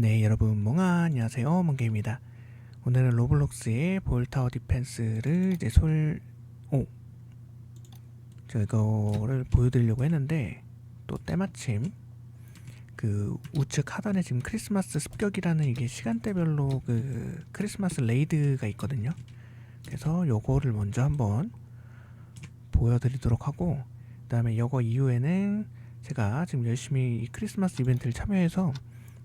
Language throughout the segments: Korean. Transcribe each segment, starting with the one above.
네, 여러분 몽아 안녕하세요. 몽개입니다. 오늘은 로블록스의 볼타워 디펜스를 이제 솔 오. 저 이거를 보여드리려고 했는데 또 때마침 그 우측 하단에 지금 크리스마스 습격이라는 이게 시간대별로 그 크리스마스 레이드가 있거든요. 그래서 요거를 먼저 한번 보여드리도록 하고 그 다음에 요거 이후에는 제가 지금 열심히 이 크리스마스 이벤트를 참여해서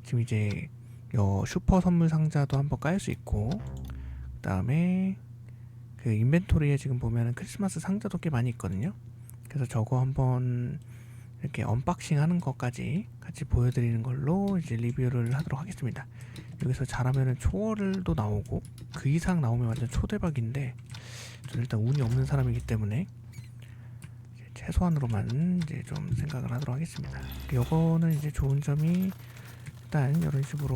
지금 이제 요 슈퍼 선물 상자도 한번 깔 수 있고 그 다음에 그 인벤토리에 지금 보면은 크리스마스 상자도 꽤 많이 있거든요. 그래서 저거 한번 이렇게 언박싱 하는 것까지 같이 보여드리는 걸로 이제 리뷰를 하도록 하겠습니다. 여기서 잘하면은 초월도 나오고 그 이상 나오면 완전 초대박인데 저는 일단 운이 없는 사람이기 때문에 최소한으로만 이제 좀 생각을 하도록 하겠습니다. 요거는 이제 좋은 점이 일단 이런 식으로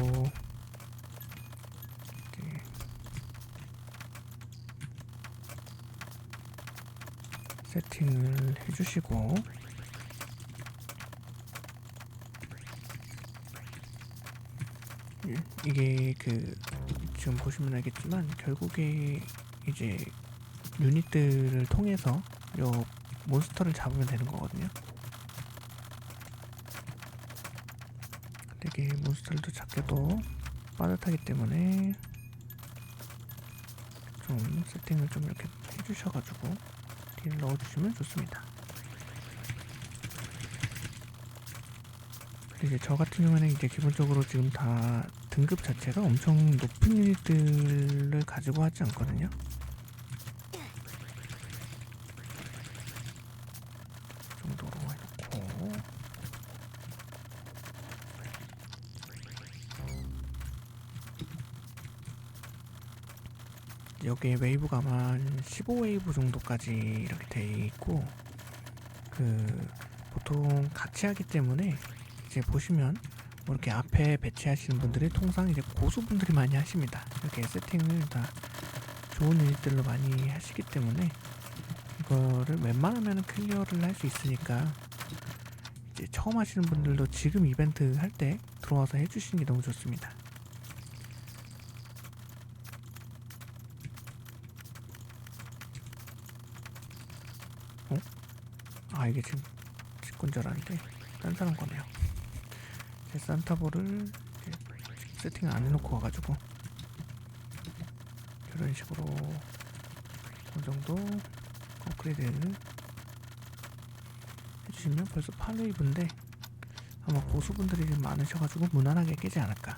세팅을 해주시고 예, 이게 그 지금 보시면 알겠지만 결국에 이제 유닛들을 통해서 요 몬스터를 잡으면 되는 거거든요. 되게 몬스터들도 잡기도 빠듯하기 때문에 좀 세팅을 좀 이렇게 해주셔가지고 딜 넣어주시면 좋습니다. 근데 이제 저 같은 경우에는 이제 기본적으로 지금 다 등급 자체가 엄청 높은 유닛들을 가지고 하지 않거든요. 여기에 웨이브가 아마 한 15웨이브 정도까지 이렇게 돼 있고 그 보통 같이 하기 때문에 이제 보시면 뭐 이렇게 앞에 배치하시는 분들이 통상 이제 고수분들이 많이 하십니다. 이렇게 세팅을 다 좋은 유닛들로 많이 하시기 때문에 이거를 웬만하면 클리어를 할 수 있으니까 이제 처음 하시는 분들도 지금 이벤트 할 때 들어와서 해주시는 게 너무 좋습니다. 아 이게 지금 제건줄 알았는데 딴 사람 거네요. 제 산타볼을 세팅을 안 해놓고 와가지고 이런 식으로 어느 정도 업그레이드를 해주시면 벌써 8웨이브인데 아마 고수분들이 좀 많으셔가지고 무난하게 깨지 않을까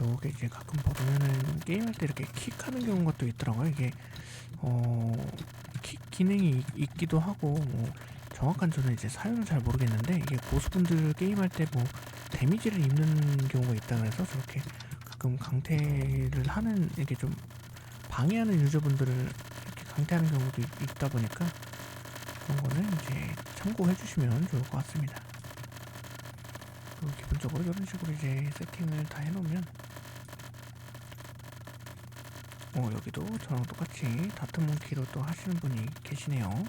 저게 이제 가끔 보면은 게임할 때 이렇게 킥하는 경우가 또 있더라고요. 이게 어 킥 기능이 있- 있기도 하고 뭐 정확한 저는 이제 사연은 잘 모르겠는데 이게 고수분들 게임할 때 뭐 데미지를 입는 경우가 있다 그래서 저렇게 가끔 강퇴를 하는 이게 좀 방해하는 유저분들을 이렇게 강퇴하는 경우도 있, 있다 보니까 그런 거는 이제 참고해 주시면 좋을 것 같습니다. 기본적으로 이런 식으로 이제 세팅을 다 해놓으면 어 여기도 저랑 똑같이 다트몬키로 또 하시는 분이 계시네요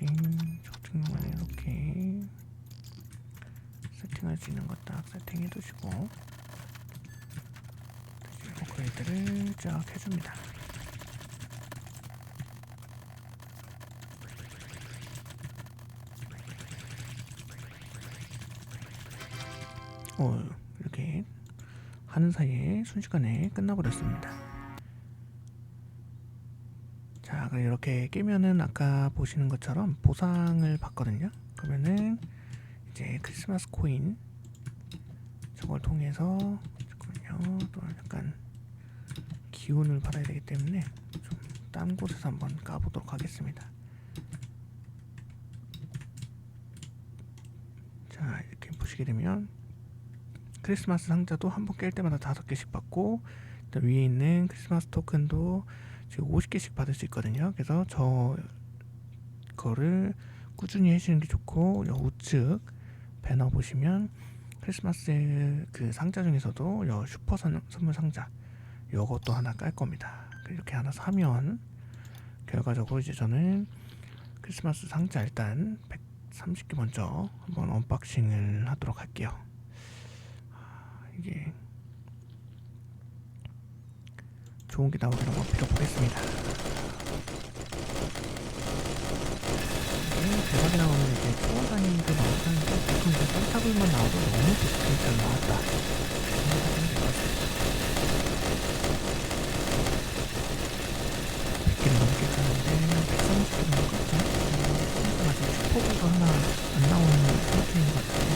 뭐지? 적중 경우는 이렇게 세팅할 수 있는 것 딱 세팅해 두시고 그리고 그레이드를 쫙 해줍니다. 어, 이렇게 하는 사이에 순식간에 끝나버렸습니다. 자, 그럼 이렇게 깨면은 아까 보시는 것처럼 보상을 받거든요. 그러면은 이제 크리스마스 코인 저걸 통해서 잠깐만요. 또 약간 기운을 받아야 되기 때문에 좀 딴 곳에서 한번 까보도록 하겠습니다. 자, 이렇게 보시게 되면 크리스마스 상자도 한 번 깰 때마다 다섯 개씩 받고 또 위에 있는 크리스마스 토큰도 지금 50개씩 받을 수 있거든요. 그래서 저 거를 꾸준히 해주는 게 좋고 여 우측 배너 보시면 크리스마스 그 상자 중에서도 여 슈퍼 선, 선물 상자 요것도 하나 깔 겁니다. 이렇게 하나 사면 결과적으로 이제 저는 크리스마스 상자 일단 130개 먼저 한번 언박싱을 하도록 할게요. 아, 이게 좋은 게 나오기를 한번 빌어보겠습니다. 이게 대박이 나오면 이제 투어다니도 나오는데 보통 이제 산타불만 나와도 너무 비슷하게 잘 나왔다. 생각하시면 될것 같습니다. 100개를 넘게 가는데 130개 정도 갔죠? 그러니까 아직 슈퍼볼도 하나 안 나오는 상태인 것 같아요.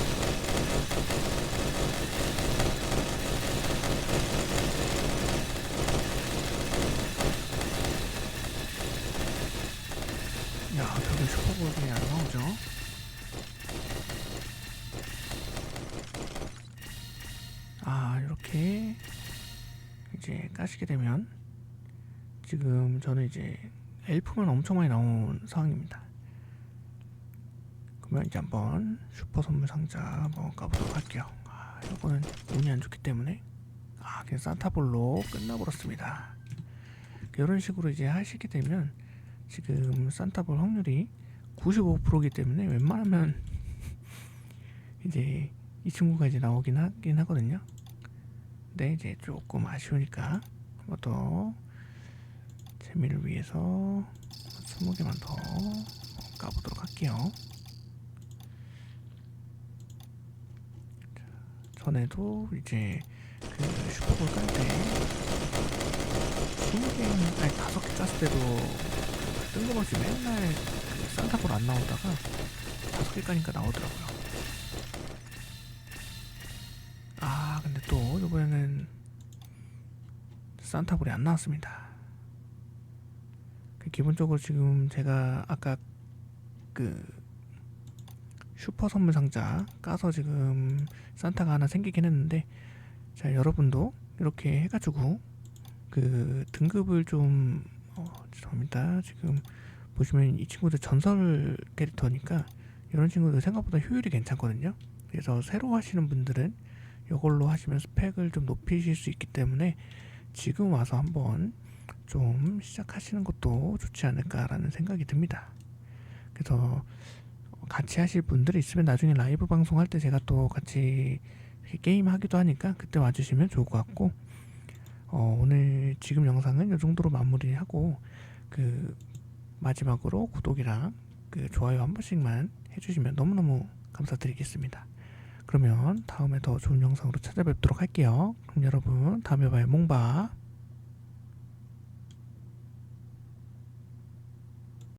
야, 저기 슈퍼볼이 안 나오죠? 아, 이렇게 이제 까시게 되면 지금 저는 이제 엘프만 엄청 많이 나온 상황입니다. 그러면 이제 한번 슈퍼 선물 상자 한번 까보도록 할게요. 아, 이거는 운이 안 좋기 때문에 아, 그냥 산타볼로 끝나버렸습니다. 이런 식으로 이제 하시게 되면 지금 산타볼 확률이 95%이기 때문에 웬만하면 이제 이 친구가 이제 나오긴 하긴 하거든요. 근데 이제 조금 아쉬우니까 한번더 재미를 위해서 20개만 더 까보도록 할게요. 자, 전에도 이제 그 슈퍼볼 깔때 20개 아니 5개 깠을 때도 뜬금없이 맨날 그 산타볼 안 나오다가 5개 까니까 나오더라고요. 아 근데 또 이번에는 산타볼이 안 나왔습니다. 그 기본적으로 지금 제가 아까 그 슈퍼 선물 상자 까서 지금 산타가 하나 생기긴 했는데 자 여러분도 이렇게 해가지고 그 등급을 좀 어, 죄송합니다 지금 보시면 이 친구들 전설 캐릭터니까 이런 친구들 생각보다 효율이 괜찮거든요 그래서 새로 하시는 분들은 이걸로 하시면 스펙을 좀 높이실 수 있기 때문에 지금 와서 한번 좀 시작하시는 것도 좋지 않을까라는 생각이 듭니다. 그래서 같이 하실 분들이 있으면 나중에 라이브 방송할 때 제가 또 같이 게임 하기도 하니까 그때 와주시면 좋을 것 같고 어, 오늘 지금 영상은 이 정도로 마무리하고 그 마지막으로 구독이랑 그 좋아요 한 번씩만 해주시면 너무너무 감사드리겠습니다. 그러면 다음에 더 좋은 영상으로 찾아뵙도록 할게요. 그럼 여러분 다음에 봐요. 몽바.